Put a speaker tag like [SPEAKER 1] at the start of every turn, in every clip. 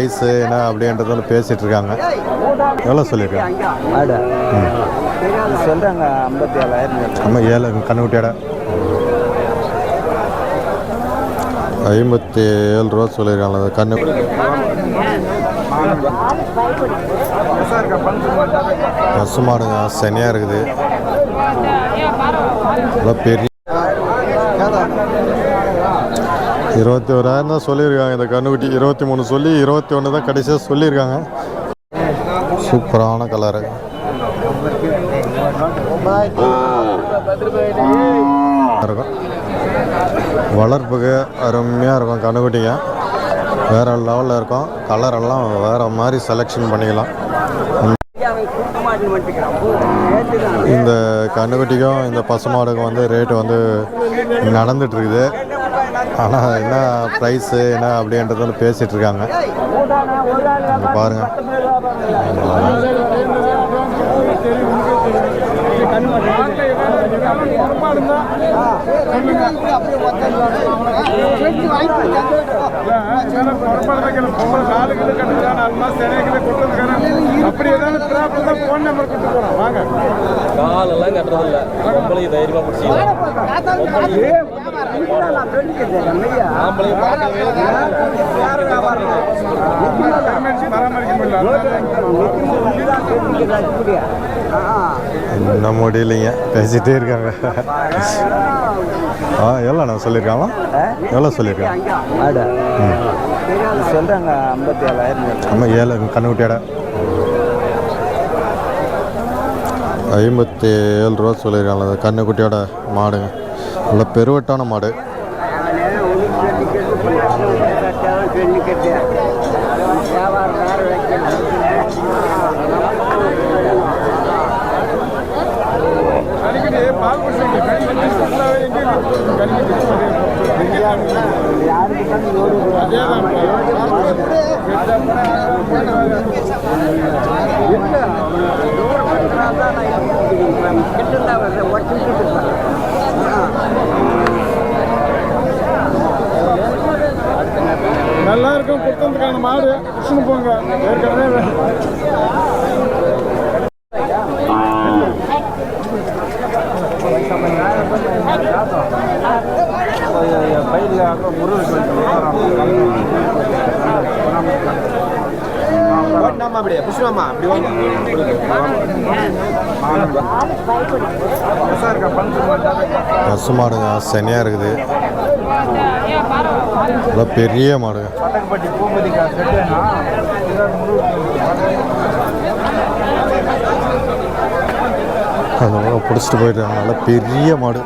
[SPEAKER 1] Price என்ன அப்படின்றதுல பேசிகிட்டு இருக்காங்க. எவ்வளோ சொல்லியிருக்காங்க?
[SPEAKER 2] ஆடு. சொல்கிறாங்க ஐம்பத்தி ஏழாயிரம்
[SPEAKER 1] நம்ம ஏழு கண்ணுக்குட்டியோட ஐம்பத்தி ஏழு ரூபா சொல்லியிருக்காங்க அந்த கண்ணு. பசு மாடுங்க சனியாக இருக்குது. நல்லா பெரிய இருபத்தி ஓராயிரம் தான் சொல்லியிருக்காங்க. இந்த கண்ணுக்குட்டி இருபத்தி மூணு சொல்லி இருபத்தி ஒன்று தான் கடைசியாக சொல்லியிருக்காங்க. சூப்பரான கலரு இருக்கும். வளர்ப்புக்கு அருமையாக இருக்கும் கண்ணுக்குட்டிங்க. வேறு லெவலில் இருக்கும். கலர் எல்லாம் வேறு மாதிரி செலெக்ஷன் பண்ணிக்கலாம். இந்த கண்ணுக்குட்டிக்கும் இந்த பசுமாடுக்கும் வந்து ரேட்டு வந்து நடந்துட்டுருக்குது ஆனால் என்ன ப்ரைஸு என்ன அப்படின்றதுல பேசிகிட்டு இருக்காங்க. இங்க பாருங்க.
[SPEAKER 3] அப்படி ஏதாவது ஃபோன் நம்பர் கொடுத்து போகிறோம் வாங்க
[SPEAKER 4] காலெல்லாம் கட்டுறதில்ல. பொம்பளைக்கு தைரியமாக பிடிச்சிக்கலாம்.
[SPEAKER 1] என்ன முடியலைங்க பேசிட்டே இருக்காங்க. ஆ எவ்வளோ நான் சொல்லியிருக்காங்களா எவ்வளோ சொல்லியிருக்கேன்
[SPEAKER 2] ஆடு சொல்கிறாங்க ஐம்பத்தி ஏழாயிரம்
[SPEAKER 1] நம்ம ஏழு கண்ணுக்குட்டியோட. ஐம்பத்தி ஏழு ரூபா சொல்லியிருக்காங்க. கண்ணுக்குட்டியோட மாடுங்க. நல்ல பெருவட்டான மாடு.
[SPEAKER 3] நல்லா கொடுத்ததுக்கான மாடு கிருஷ்ண போங்க. ஏற்கனவே அப்படியே புஷ்ணாமா அப்படி வாங்க
[SPEAKER 1] பசு மாடுங்க சனியாக இருக்குது. நல்லா பெரிய மாடுங்க
[SPEAKER 3] பட்டக்கப்பட்டி பூபதி காசு செட்டுனா
[SPEAKER 1] அந்த பிடிச்சிட்டு போயிட்டாங்க. நல்லா பெரிய மாடு.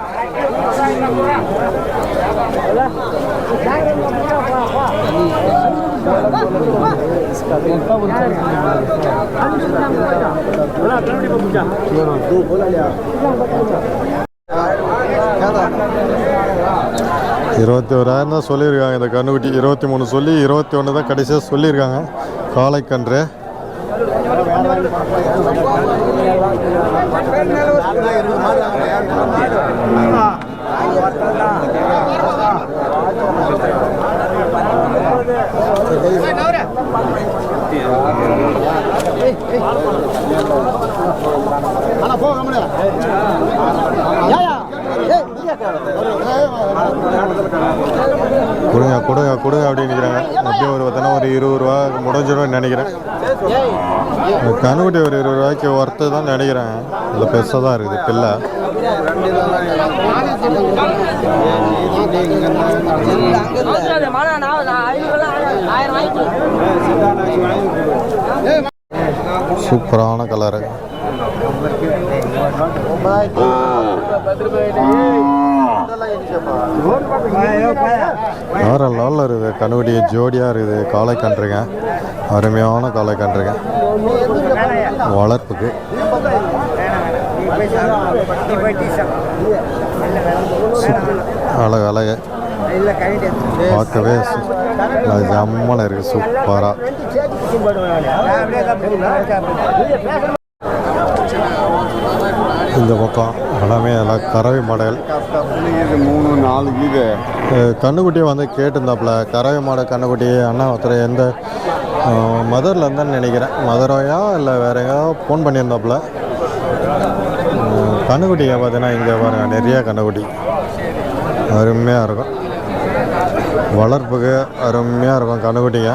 [SPEAKER 1] இருபத்தி ஓராயிரம் தான் சொல்லியிருக்காங்க. இந்த கண்ணுக்குட்டி இருபத்தி மூணு சொல்லி இருபத்தி ஒன்று தான் கடைசியாக சொல்லியிருக்காங்க. காளைக்கன்று கொடுங்க கொடுங்க கொடுங்க அப்படின்னு நினைக்கிறாங்க. எப்படியும் ஒரு பார்த்தோன்னா ஒரு இருபது ரூபா முடிஞ்சிடும்னு நினைக்கிறேன். கண்ணுக்குட்டி ஒரு இருபது ரூபாய்க்கு ஒர்த்து தான் நினைக்கிறேன். இல்லை பெருசாக தான் இருக்குது பிள்ளை சூப்பரான கலரு. வேறு லெவலில் இருக்குது. கண்ணுக்குட்டி ஜோடியாக இருக்குது. காளை கன்றுங்க அருமையான காளை கன்றுங்க வளர்ப்புக்கு. அழகு அழகு. பார்க்கவே சு- அது இருக்குது சூப்பராக இந்த பக்கம் எல்லாமே எல்லாம் கறவை மாடுகள்.
[SPEAKER 3] மூணு நாலு இது
[SPEAKER 1] கண்ணுக்குட்டியை வந்து கேட்டிருந்தாப்புல கறவை மாடு கண்ணுக்குட்டி அண்ணா ஒருத்தர் எந்த மதுரில் இருந்தான்னு நினைக்கிறேன். மதுரையா இல்லை வேற எங்கேயாவது ஃபோன் பண்ணியிருந்தாப்புல. கண்ணுக்குட்டியை பார்த்தீங்கன்னா இங்கே பாருங்க நிறைய கண்ணுக்குட்டி. அருமையாக இருக்கும். வளர்ப்புக்கு அருமையாக இருக்கும் கண்ணுக்குட்டிங்க.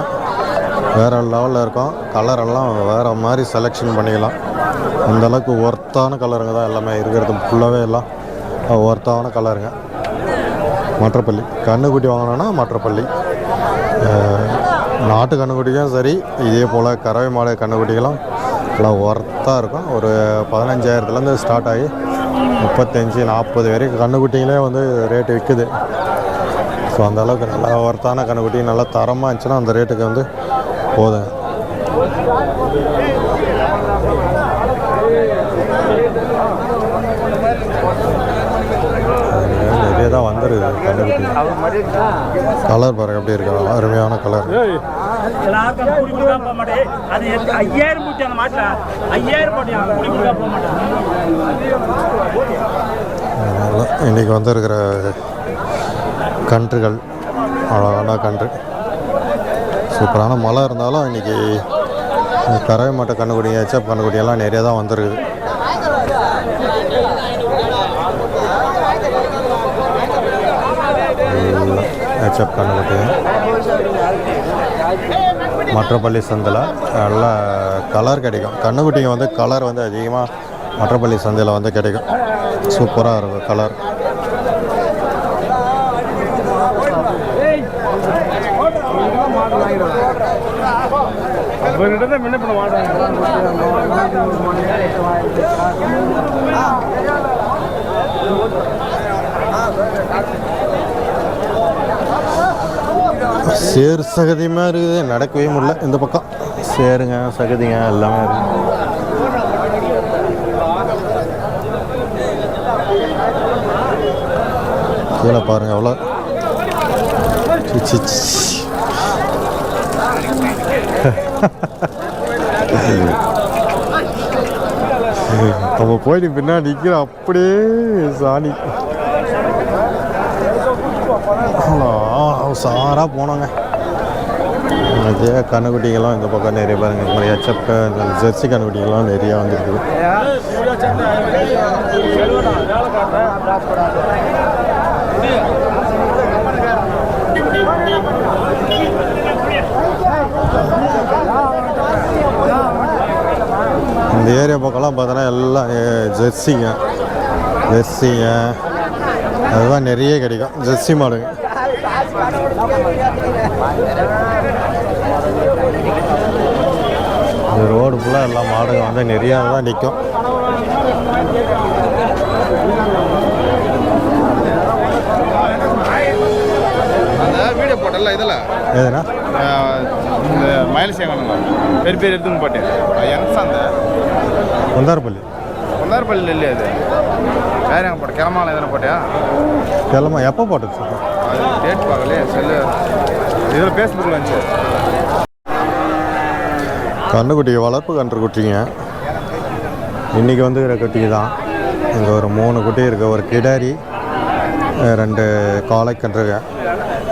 [SPEAKER 1] வேறு லெவலில் இருக்கும். கலரெல்லாம் வேறு மாதிரி செலெக்ஷன் பண்ணிக்கலாம். அந்த அளவுக்கு ஒர்த்தான கலருங்க தான் எல்லாமே இருக்கிறது. ஃபுல்லாகவே எல்லாம் ஒர்த்தான கலருங்க மற்றப்பள்ளி. கண்ணுக்குட்டி வாங்கினோன்னா மற்றப்பள்ளி. நாட்டு கண்ணுக்குட்டிக்கும் சரி இதே போல் கறவை மாடு கண்ணுக்குட்டிகளும் எல்லாம் ஒர்த்தாக இருக்கும். ஒரு பதினஞ்சாயிரத்துலேருந்து ஸ்டார்ட் ஆகி முப்பத்தஞ்சு நாற்பது வரைக்கும் கண்ணுக்குட்டிங்களே வந்து ரேட்டு விற்குது ஸோ அந்தளவுக்கு நல்லா ஒர்த்தான கண்ணுக்குட்டி நல்லா தரமாக இருந்துச்சுன்னா அந்த ரேட்டுக்கு வந்து போதுங்க நிறைய தான் வந்துருது கலர் பாருங்க எப்படி இருக்கு. அருமையான கலர். இன்னைக்கு வந்திருக்கிற கன்றுகள் அழகான கன்று. சூப்பரான மழை இருந்தாலும் இன்றைக்கி கறவை மாட்டை கண்ணுக்குடி ஹெச்எப் கண்ணுக்குடியெல்லாம் நிறைய தான் வந்துருக்குது ஹெச்எப் கண்ணுக்குட்டி மற்றப்பள்ளி சந்தையில் நல்லா கலர் கிடைக்கும். கண்ணுக்குட்டிங்க வந்து கலர் வந்து அதிகமாக மற்றப்பள்ளி சந்தையில் வந்து கிடைக்கும். சூப்பராக இருக்கும் கலர்
[SPEAKER 3] இவர்கிட்ட தான் முன்ன பண்ண
[SPEAKER 1] சேர் சகதியமாக இருக்குது நடக்கவே முடியல. இந்த பக்கம். சேருங்க சகதிங்க எல்லாமே இருக்கு. கீழே பாருங்க அவ்வளோ நம்ம போயிட்டு பின்னாடி நிற்கிற அப்படியே சாணி. சாராக போனோங்க. அதே கண்ணுக்குட்டிங்கெல்லாம் இந்த பக்கம் நிறைய பாருங்க. இந்த மாதிரி எச்சப்ப ஜெர்சி கண்ணுக்குட்டிங்கெல்லாம் நிறையா வந்துருக்குது இந்த ஏரியா பக்கம்லாம் பார்த்தோன்னா எல்லாம் எ- ஜெர்சிங்க ஜெர்சிங்க அதுதான் நிறைய கிடைக்கும். ஜெர்சி மாடுங்க. ரோடு ஃபுல்லாக எல்லா மாடுங்க வந்து நிறையா தான் நிற்கும்
[SPEAKER 5] வீடியோ போட்டல இதில்?
[SPEAKER 1] எதுனா?
[SPEAKER 5] இந்த மயில் சேகணுங்க பெரிய பெரிய எடுத்துன்னு போட்டேன். எந்த சந்தை கொந்தாரப்பள்ளியில் இல்லையா அது வேற எங்கே போட்ட? கிளமால எதனா போட்டியா?
[SPEAKER 1] கிளம்ப எப்போ போட்டது சார்?
[SPEAKER 5] அது டேட் பார்க்கலையே செல்லு. இதில் ஃபேஸ்புக்கில் வந்துச்சு
[SPEAKER 1] கண்ணுக்குட்டிங்க வளர்ப்பு கன்று குட்டிங்க. இன்றைக்கி வந்துக்கிற குட்டிங்க தான். இங்கே ஒரு மூணு குட்டி இருக்குது ஒரு கிடாரி ரெண்டு காளை கன்றுங்க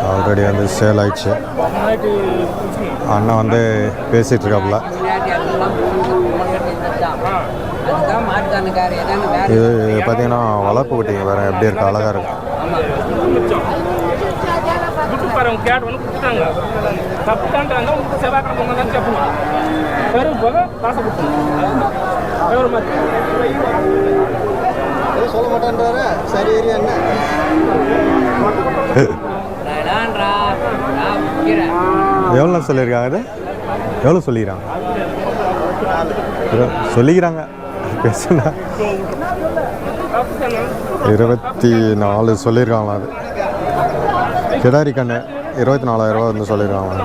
[SPEAKER 1] ஆல்ரெடி வந்து சேல் ஆயிடுச்சு. அண்ணன் வந்து பேசிகிட்டு இருக்காப்புல
[SPEAKER 6] அதுதான் மாட்டுக்காரனுக்காரர் ஏதாவது வேற
[SPEAKER 1] இது பார்த்தீங்கன்னா வளர்ப்பு குட்டிங்க வேறு எப்படி இருக்கு? அழகாக இருக்கு.
[SPEAKER 7] மாதிரி.
[SPEAKER 6] வேணான்றா நான் விற்கிறேன்
[SPEAKER 1] எவ்வளோ சொல்லியிருக்காங்க இது? எவ்வளோ சொல்லிக்கிறாங்க? சொல்லிக்கிறாங்க. பேசுனா. இருபத்தி நாலு சொல்லியிருக்காங்களா அது. கிடாரி கண்ணு இருபத்தி நாலாயிரம் ரூபா வந்து சொல்லியிருக்காங்களா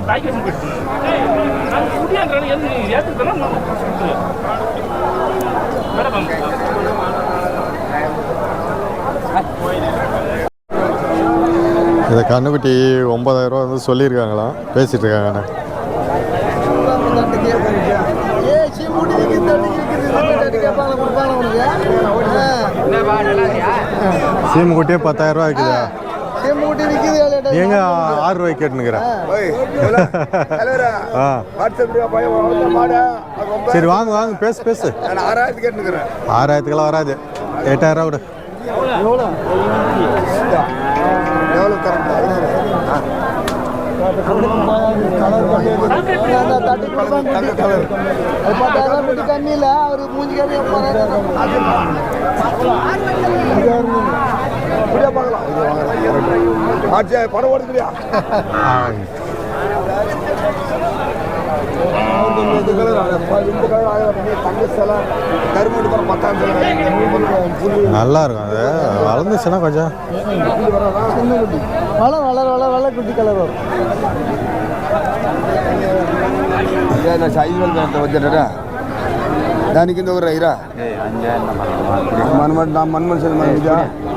[SPEAKER 1] இதை கண்ணுக்குட்டி ஒன்பதாயிரம் ரூபா வந்து சொல்லியிருக்காங்களாம். பேசிகிட்டு இருக்காங்கண்ணே சீமு குட்டியே பத்தாயிரம் ரூபா இருக்குதா
[SPEAKER 3] மூட்டி விற்கிது
[SPEAKER 1] நீ எங்க ஆறு ரூபாய்க்கு கேட்டுனுக்குறேன் சரி வாங்க வாங்க பேசு பேசு
[SPEAKER 3] ஆறாயிரத்து கேட்டுக்கிறேன்
[SPEAKER 1] ஆறாயிரத்துக்கெல்லாம் வராது எட்டாயிரம் விடு
[SPEAKER 2] முடி கம்மி இல்லை அவர் மூஞ்சி கம்மி
[SPEAKER 3] இப்படியா பார்க்கலாம் இது வாங்குறேன் ஆட்சியா படம் ஓடுதுலையா
[SPEAKER 1] ஆ,
[SPEAKER 3] இந்த கலர் இந்த கலர் ஆயிரம் தங்க சிலை கருமூடி படம் பத்தாயிரம் சிலை புல்லு
[SPEAKER 1] நல்லா இருக்கும் அது வளர்ந்துச்சுன்னா கொஞ்சம்
[SPEAKER 2] வள வளர வளர வளர குட்டி கலர் வரும்
[SPEAKER 3] అయ్యా నా ఐదు వేలు ఎంత వచ్చాడా దానికి కింద ఒక రైరా మన నా మన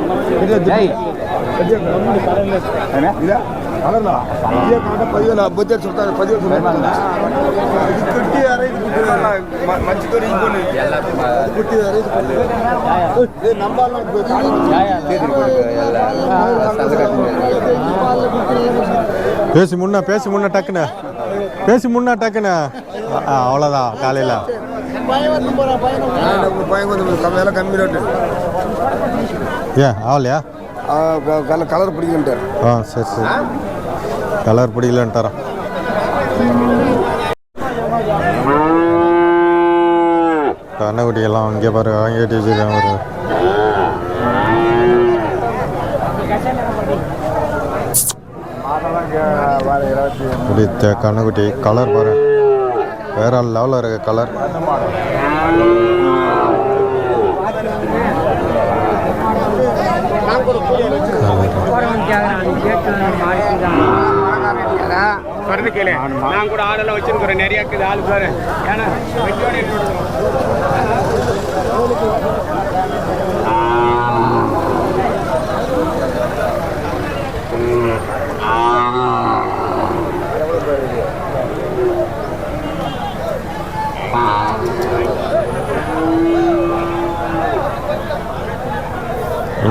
[SPEAKER 3] మనుషులు మన ఇదా ఇదా ఇదా కలర్లా ఇదే కాక పదివేలు బొద్దే చుట్టాను పదివేలు చుట్టాను ఇది కుట్టి అరే ఇది కుట్టి మంచితో ఇంకొని కుట్టి అరే ఇది నంబాల
[SPEAKER 1] பேசி முன்ன பேசி முன்ன டக்குன்னு பேசி முன்ன டக்குன்னு ஆ, அவ்வளோதான் காலையில்
[SPEAKER 3] భయం కొంచెం కమ్మ కమ్మి రేటు
[SPEAKER 1] ஏன் ஆகலையா
[SPEAKER 3] கலர் கலர் பிடிக்கலன்ட்டு
[SPEAKER 1] ஆ சரி சரி. கலர் பிடிக்கலன்ட்டாரா? கண்ணக்குட்டியெல்லாம் அங்கே பாரு அங்கே வச்சுருக்காங்க பாரு. இப்படி கண்ணக்குட்டி கலர் பாரு. வேற லெவலில் இருக்க கலர்.
[SPEAKER 7] வருது கேளு நான் கூட ஆடெல்லாம் வச்சிருக்கிறேன் நிறைய இருக்குது ஆளு பாரு ஏன்னா வெட்டியோட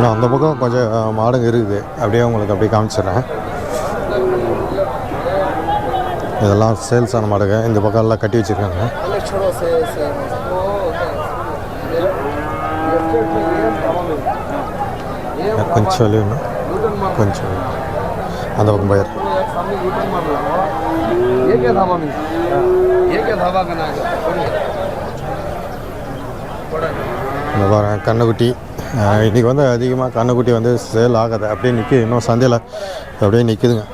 [SPEAKER 1] இன்னும் அந்த பக்கம் கொஞ்சம் மாடுங்க இருக்குது. அப்படியே உங்களுக்கு அப்படியே காமிச்சிடுறேன். இதெல்லாம் சேல்ஸ் ஆன மாடுங்க. இந்த பக்கம் எல்லாம் கட்டி வச்சுருக்காங்க. கொஞ்சம் வெளியே கொஞ்சம் அந்த பக்கம் போயிரு. இந்த பாருங்க கண்ணுக்குட்டி. இன்றைக்கி வந்து அதிகமாக கண்ணுக்குட்டி வந்து சேல் ஆகாது அப்படியே நிற்கி இன்னும் சந்தையில் அப்படியே நிற்குதுங்க